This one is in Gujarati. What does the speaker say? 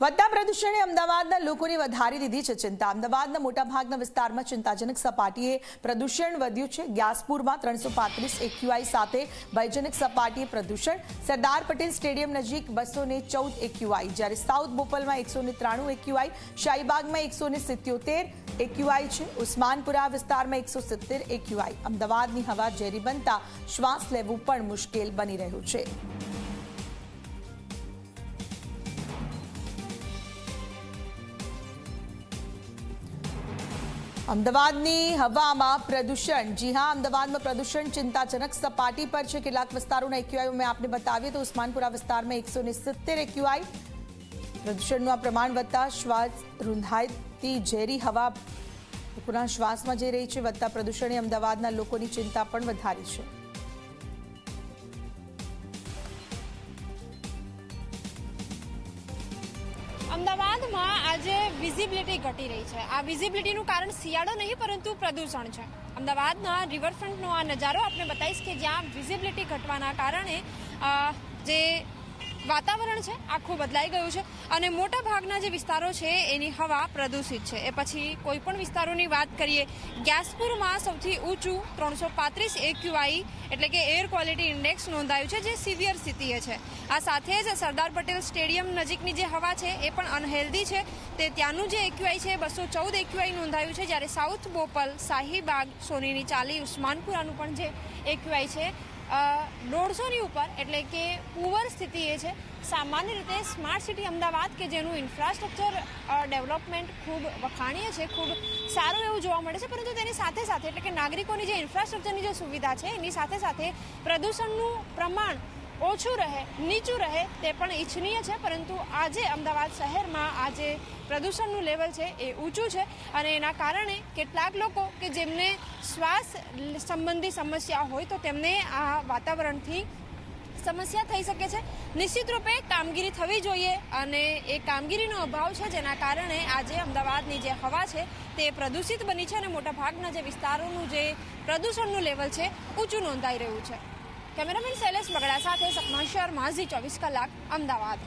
વધતા પ્રદૂષણે અમદાવાદના લોકોની વધારી દીધી છે ચિંતા. અમદાવાદના મોટાભાગના વિસ્તારમાં ચિંતાજનક સપાટીએ પ્રદૂષણ વધ્યું છે. ગ્યાસપુરમાં ત્રણસો પાંત્રીસ એક્યુઆઈ સાથે ભયજનક સપાટીએ પ્રદૂષણ. સરદાર પટેલ સ્ટેડિયમ નજીક બસો ને ચૌદ એક્યુઆઈ. જ્યારે સાઉથ બોપલમાં એકસો ને ત્રાણું એક્યુઆઈ, શાહીબાગમાં એકસો ને સિત્યોતેર એક્યુઆઈ છે. ઉસ્માનપુરા વિસ્તારમાં એકસો સિત્તેર એક્યુઆઈ. અમદાવાદની હવા ઝેરી બનતા શ્વાસ લેવું પણ મુશ્કેલ બની રહ્યું છે. અમદાવાદની હવામાં પ્રદૂષણ. જી હા, અમદાવાદમાં પ્રદૂષણ ચિંતાજનક સપાટી પર છે. કેટલાક વિસ્તારોના એક્યુઆઈ મેં આપને બતાવીએ તો ઉસ્માનપુરા વિસ્તારમાં એકસો ને સિત્તેર એક્યુઆઈ. પ્રદૂષણનું આ પ્રમાણ વધતા શ્વાસ રૂંધાયતી ઝેરી હવા લોકોના શ્વાસમાં જઈ રહી છે. વધતા પ્રદૂષણે અમદાવાદના લોકોની ચિંતા પણ વધારી છે. અમદાવાદમાં આજે વિઝિબિલિટી ઘટી રહી છે. આ વિઝિબિલિટીનું કારણ શિયાળો નહીં, પરંતુ પ્રદૂષણ છે. અમદાવાદના રિવરફ્રન્ટનો આ નજારો આપણે બતાવીશ કે જ્યાં વિઝિબિલિટી ઘટવાના કારણે જે વાતાવરણ છે, આખું બદલાઈ ગયું છે અને મોટા ભાગના જે વિસ્તારો છે, એની હવા પ્રદૂષિત છે. એ પછી કોઈ પણ વિસ્તારોની વાત કરીએ, ગ્યાસપુરમાં સૌથી ઊંચું ત્રણસો પાંત્રીસ એક્યુઆઈ એટલે કે એર ક્વોલિટી ઇન્ડેક્સ નોંધાયું છે, જે સિવિયર સ્થિતિએ છે. આ સાથે જ સરદાર પટેલ સ્ટેડિયમ નજીકની જે હવા છે, એ પણ અનહેલ્ધી છે. તે ત્યાંનું જે એક્યુઆઈ છે, બસો ચૌદ એક્યુઆઈ નોંધાયું છે, જ્યારે સાઉથ બોપલ, શાહીબાગ, સોનીની ચાલી, ઉસ્માનપુરાનું પણ જે એક્યુઆઈ છે દોઢસોની ઉપર, એટલે કે પુઅર સ્થિતિ એ છે. સામાન્ય રીતે સ્માર્ટ સિટી અમદાવાદ કે જેનું ઇન્ફ્રાસ્ટ્રક્ચર ડેવલપમેન્ટ ખૂબ વખાણીય છે, ખૂબ સારું એવું જોવા મળે છે, પરંતુ તેની સાથે સાથે, એટલે કે નાગરિકોની જે ઇન્ફ્રાસ્ટ્રક્ચરની જે સુવિધા છે, એની સાથે સાથે પ્રદૂષણનું પ્રમાણ ઓછું રહે, નીચું રહે તે પણ ઈચ્છનીય છે, પરંતુ આજે અમદાવાદ શહેરમાં આજે પ્રદૂષણનું લેવલ છે એ ઊંચું છે અને એના કારણે કેટલાક લોકો કે જેમને શ્વાસ સંબંધી સમસ્યા હોય તો તેમને આ વાતાવરણથી સમસ્યા થઈ શકે છે. નિશ્ચિત રૂપે કામગીરી થવી જોઈએ અને એ કામગીરીનો અભાવ છે જેના કારણે આજે અમદાવાદની જે હવા છે તે પ્રદૂષિત બની છે અને મોટાભાગના જે વિસ્તારોનું જે પ્રદૂષણનું લેવલ છે ઊંચું નોંધાઈ રહ્યું છે. કેમેરામેન શૈલેષ બગડા સાથે સપના શર્મા ચોવીસ કલાક અમદાવાદ.